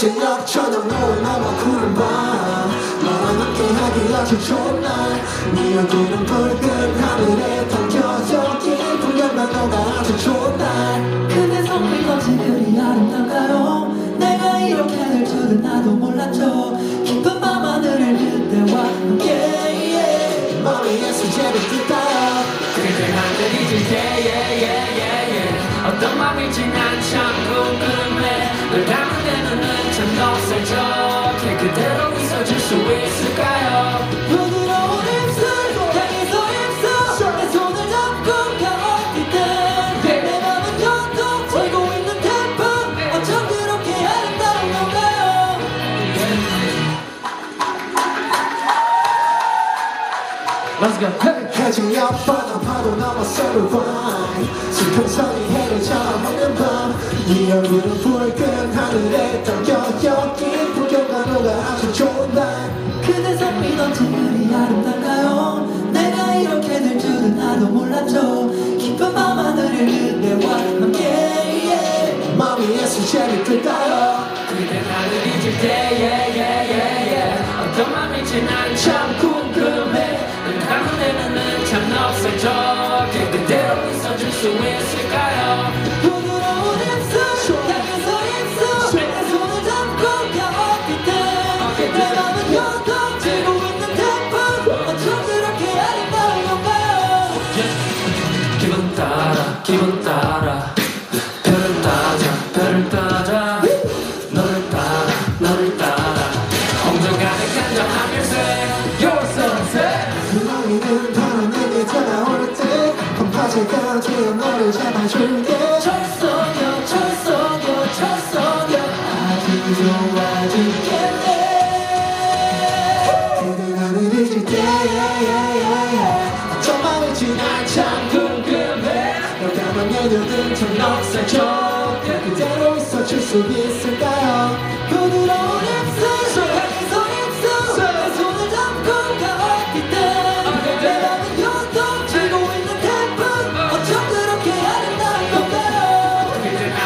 새벽처럼 노을 넘어 구름 봐. 너와 함께하기 아주 좋은 날네 얼굴은 붉은 하늘에 담겨져 긴 풍경과 너가 아주 좋은 날. 그대 선물 것이 그리 아름다운가요? 내가 이렇게 될 줄은 나도 몰랐죠. 깊은 밤하늘을 그대와 함께. yeah. 머리에 수제비 뜯어요 그대 하늘이 질때 yeah, yeah, yeah, yeah. 어떤 맘일지 난참 궁금 Let's go. 해질 옆바다 파도 넘어 서로 와이 슬픈 선이 해를 잡아먹는 밤네 얼굴은 붉은 하늘에 긴 풍경과 너가 아주 좋은 날. 그대 선미 던진 그리 아름다운가요? 내가 이렇게 될 줄은 나도 몰랐죠. 깊은 밤하늘을 그대와 함께 yeah. 마음이 예수제비 뜯어요? 그대 하늘이 질때 yeah, yeah, yeah, yeah. 어떤 맘일지 난참 궁금해 참 넉살적해 그대로 있어줄 수 있을까요? 부드러운 입술 향해서 입술 내 손을 잡고 가어릴 때내 맘은 연통 튀고 있는 태풍 어쩜 그렇게 아름다운 건가요? 기분 따라 기분 따라. 별을 따자 별을 따자 되어 너를 잡아줄게 철석여 철석여 철석여 아주 좋아지겠네 그대 하늘이 질때 어쩜 마음일지 난참 궁금해 널 닮은 내 눈은 참 넉살적해 그대로 있어줄 수 있을까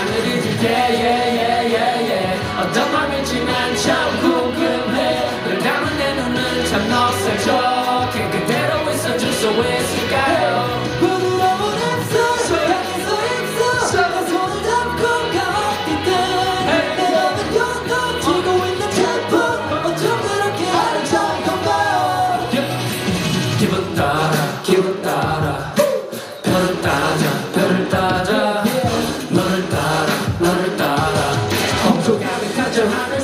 하늘이 질때 yeah, yeah, yeah, yeah. 어떤 난참 궁금해. 널 닮은 내 눈은 참 넉살적해 그대로 있어줄 수 있을까요? 부드러운 입술 향해서 입술 내 손을 잡고 가어릴 때내 맘은 연통 튀고 있는 태풍 어쩜 그렇게 아름다운 건가요? 기분 따라 기분 홍조 가득한 저 하늘색